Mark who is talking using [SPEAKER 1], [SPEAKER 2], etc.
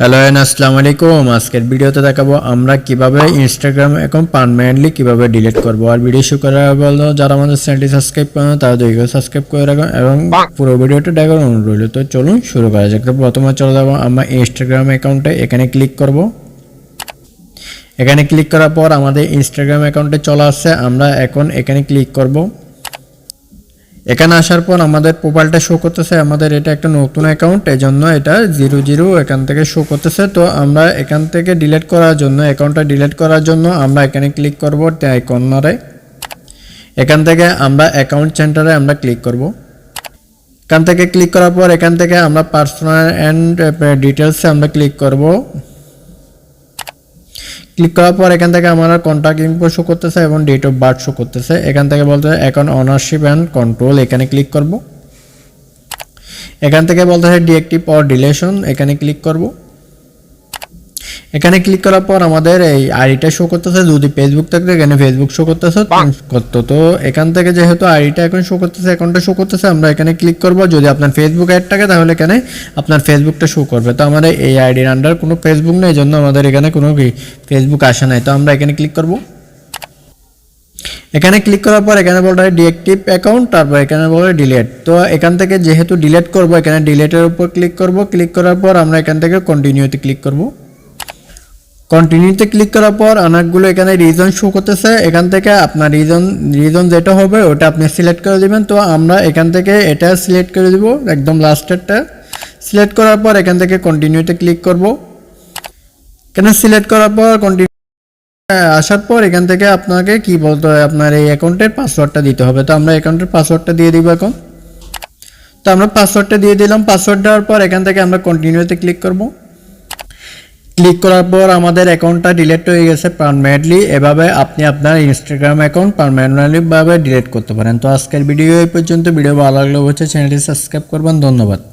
[SPEAKER 1] Hello and আসসালামু আলাইকুম আজকের ভিডিওতে দেখাবো আমরা কীভাবে ইনস্টাগ্রাম অ্যাকাউন্ট পার্মানেন্টলি কীভাবে ডিলিট করব। আর ভিডিও শুরু করার বলব যারা আমাদের চ্যানেলটি সাবস্ক্রাইব করেন তারা দৈর্ঘ্য সাবস্ক্রাইব করে রাখুন এবং পুরো ভিডিওটা দেখার অনুরোধ রইল। তো চলুন শুরু করা যাক। তো প্রথমে চলে যাব আমরা ইনস্টাগ্রাম অ্যাকাউন্টে এখানে ক্লিক করব। এখানে ক্লিক করার পর আমাদের ইনস্টাগ্রাম অ্যাকাউন্টে চলে আসছে। আমরা এখন এখানে ক্লিক করব। এখানে আসার পর আমাদের প্রোফাইলটা শো করতেছে, আমাদের এটা একটা নতুন অ্যাকাউন্ট এই জন্য এটা জিরো জিরো এখান থেকে শো করতেছে। তো আমরা এখান থেকে ডিলিট করার জন্য অ্যাকাউন্টটা ডিলিট করার জন্য আমরা এখানে ক্লিক করব কর্নারে এখান থেকে আমরা অ্যাকাউন্ট সেন্টারে আমরা ক্লিক করব। এখান থেকে ক্লিক করার পর এখান থেকে আমরা পার্সোনাল অ্যান্ড ডিটেলসে আমরা ক্লিক করব। ক্লিক করার পর এখান থেকে আমার কন্ট্যাক্ট ইনফো শো করতেছে এবং ডেট অফ বার্থ শো করতেছে। এখান থেকে বলতে এখন অনারশিপ অ্যান্ড কন্ট্রোল এখানে ক্লিক করব। এখান থেকে বলতে হয় ডিএক্টিভ অর ডিলেশন এখানে ক্লিক করব। এখানে ক্লিক করার পর আমাদের এই আইডিটা শো করতেছে। যদি ফেসবুক থাকলে এখানে ফেসবুক শো করতেছে করতো তো এখান থেকে যেহেতু আইডিটা এখন শো করতেছে অ্যাকাউন্টটা শো করতেছে আমরা এখানে ক্লিক করব। যদি আপনার ফেসবুক অ্যাড থাকে তাহলে এখানে আপনার ফেসবুকটা শো করবে। তো আমাদের এই আইডির আন্ডার কোনো ফেসবুক নেই জন্য আমাদের এখানে কোনো ফেসবুক আসে নাই। তো আমরা এখানে ক্লিক করব। এখানে ক্লিক করার পর এখানে বলতে হয় ডিএক্টিভ অ্যাকাউন্ট তারপর এখানে বলে ডিলেট তো এখান থেকে যেহেতু ডিলেট করব এখানে ডিলেটের উপর ক্লিক করব। ক্লিক করার পর আমরা এখান থেকে কন্টিনিউতে ক্লিক করব। কন্টিনিউতে ক্লিক করার পর অনেকগুলো এখানে রিজন শো করতেছে। এখান থেকে আপনার রিজন রিজন যেটা হবে, ওটা আপনি সিলেক্ট করে দেবেন। তো আমরা এখান থেকে এটা সিলেক্ট করে দিব, একদম লাস্টেরটা সিলেক্ট করার পর এখান থেকে কন্টিনিউতে ক্লিক করব। এখানে সিলেক্ট করার পর কন্টিনিউ আসার পর এখান থেকে আপনাকে কি বলতে হয়, আপনার এই অ্যাকাউন্টের পাসওয়ার্ডটা দিতে হবে। তো আমরা অ্যাকাউন্টের পাসওয়ার্ডটা দিয়ে দিব এখন। তো আমরা পাসওয়ার্ডটা দিয়ে দিলাম। পাসওয়ার্ড দেওয়ার পর এখান থেকে আমরা কন্টিনিউতে ক্লিক করব। ক্লিক করার পর আমাদের অ্যাকাউন্টটা ডিলেট হয়ে গেছে পারমানেন্টলি এভাবে আপনি আপনার ইনস্টাগ্রাম অ্যাকাউন্ট পারমানেন্টলি ভাবে ডিলিট করতে পারেন। তো আজকের ভিডিও এই পর্যন্ত। ভিডিও ভালো লাগলে অবশ্যই চ্যানেলটি সাবস্ক্রাইব করবেন। ধন্যবাদ।